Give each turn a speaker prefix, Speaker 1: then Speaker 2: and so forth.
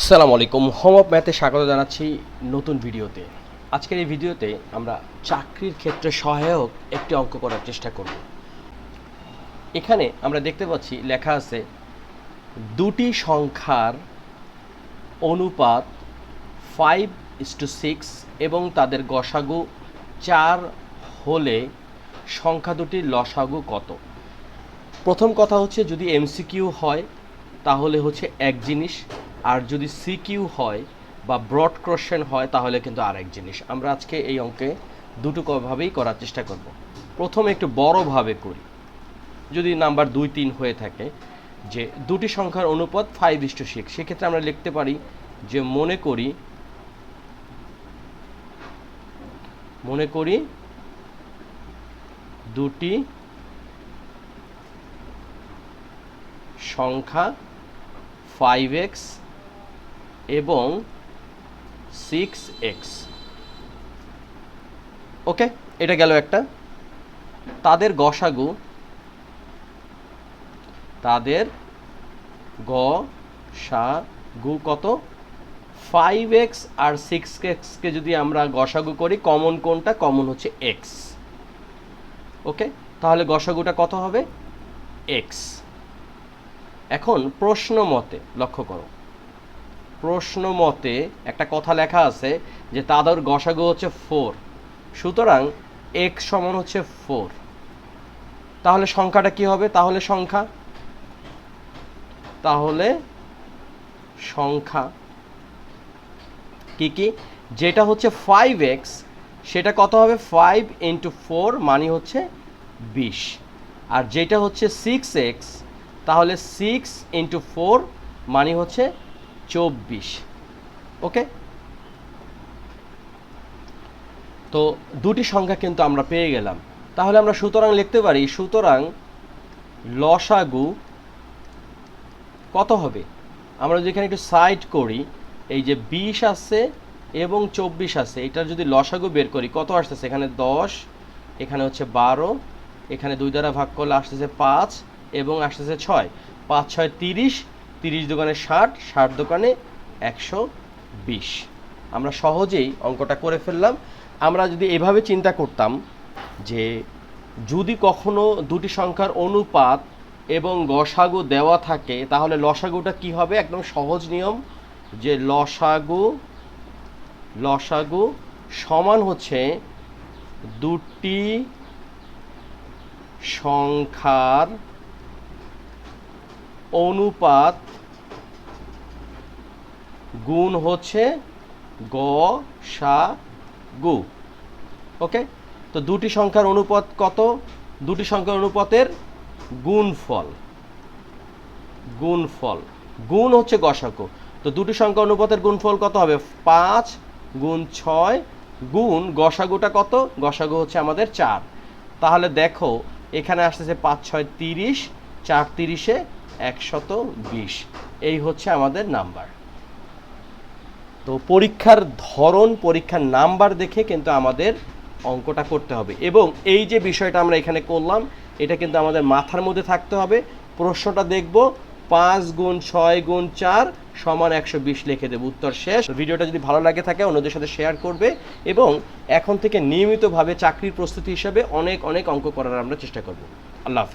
Speaker 1: আসসালামু আলাইকুম home of ম্যাথে স্বাগত জানাচ্ছি নতুন ভিডিওতে। আজকের এই ভিডিওতে আমরা চাকরির ক্ষেত্রে সহায়ক একটি অঙ্ক করার চেষ্টা করব। এখানে আমরা দেখতে পাচ্ছি, লেখা আছে, দুটি সংখ্যার অনুপাত ফাইভ ইস টু সিক্স এবং তাদের গসাগু চার হলে সংখ্যা দুটির লসাগু কত? প্রথম কথা হচ্ছে, যদি এমসিকিউ হয়, তাহলে হচ্ছে এক জিনিস। আর যদি সিকিউ হয় বা ব্রড কোশ্চেন হয়, তাহলে কিন্তু আরেক জিনিস। আমরা আজকে এই অঙ্কে দুটোভাবেই করার চেষ্টা করব। প্রথমে একটু বড়ভাবে করি। যদি নাম্বার দুই তিন হয়ে থাকে, যে দুটি সংখ্যার অনুপাত ফাইভ ইস টু সিক্স, সেক্ষেত্রে আমরা লিখতে পারি যে মনে করি মনে করি দুটি সংখ্যা ফাইভ এক্স এবং সিক্স এক্স ওকে এটা গেল একটা। তাদের গসাগু, তাদের গ সা গু কত? ফাইভ এক্স আর সিক্স এক্সকে যদি আমরা গসাগু করি কমন কোনটা? কমন হচ্ছে এক্স ওকে তাহলে গসাগুটা কত হবে? এক্স এখন প্রশ্ন মতে লক্ষ্য করো। প্রশ্ন মতে একটা কথা লেখা আছে যে তাদের গসাগু হচ্ছে ফোর। সুতরাং এক্স সমান হচ্ছে ফোর। তাহলে সংখ্যাটা কি হবে? তাহলে সংখ্যা? তাহলে সংখ্যা কি কি? যেটা হচ্ছে ফাইভ এক্স সেটা কত হবে? ফাইভ ইন্টু ফোর মানে হচ্ছে বিশ। আর যেটা হচ্ছে সিক্স এক্স তাহলে সিক্স ইন্টু ফোর মানে হচ্ছে চব্বিশ, ওকে? তো দুটি সংখ্যা কিন্তু আমরা পেয়ে গেলাম। তাহলে আমরা সুতরাং লিখতে পারি, সুতরাং লসাগু কত হবে? আমরা যদি এখানে একটু সাইড করি, এই যে বিশ আছে এবং চব্বিশ আছে, এটার যদি লসাগু বের করি, কত আসতেছে? এখানে দশ, এখানে হচ্ছে বারো, এখানে দুই দ্বারা ভাগ করলে আসতেছে পাঁচ এবং আসতেছে ছয়। পাঁচ, ছয়, তিরিশ তিরিশ দোকানে ষাট ষাট দোকানে একশো বিশ। আমরা সহজেই অঙ্কটা করে ফেললাম। আমরা যদি এভাবে চিন্তা করতাম যে যদি কখনো দুটি সংখ্যার অনুপাত এবং গসাগু দেওয়া থাকে, তাহলে লসাগুটা কি হবে? একদম সহজ নিয়ম যে লসাগু লসাগু সমান হচ্ছে দুটি সংখ্যার অনুপাত গুণ হচ্ছে গ, সা, গু। ওকে? তো দুটি সংখ্যার অনুপাত কত? দুটি সংখ্যার অনুপাতের গুণফল। গুণফল। গুণ হচ্ছে গসাগু। তো দুটি সংখ্যা অনুপাতের গুণফল কত হবে? পাঁচ গুণ ছয় গুণ গসাগুটা কত? গসাগু হচ্ছে আমাদের চার। তাহলে দেখো, এখানে আসতেছে পাঁচ, ছয়, তিরিশ। চার তিরিশে একশত বিশ। এই হচ্ছে আমাদের নাম্বার। তো পরীক্ষার ধরন, পরীক্ষার নাম্বার দেখে কিন্তু আমাদের অঙ্কটা করতে হবে। এবং এই যে বিষয়টা আমরা এখানে করলাম, এটা কিন্তু আমাদের মাথার মধ্যে থাকতে হবে। প্রশ্নটা দেখব, পাঁচ গুণ ছয় গুণ চার সমান একশো বিশ লিখে দেবো। উত্তর শেষ। ভিডিওটা যদি ভালো লাগে থাকে, অন্যদের সাথে শেয়ার করবে এবং এখন থেকে নিয়মিতভাবে চাকরির প্রস্তুতি হিসাবে অনেক অনেক অঙ্ক করার আমরা চেষ্টা করব। আল্লাহ হাফেজ।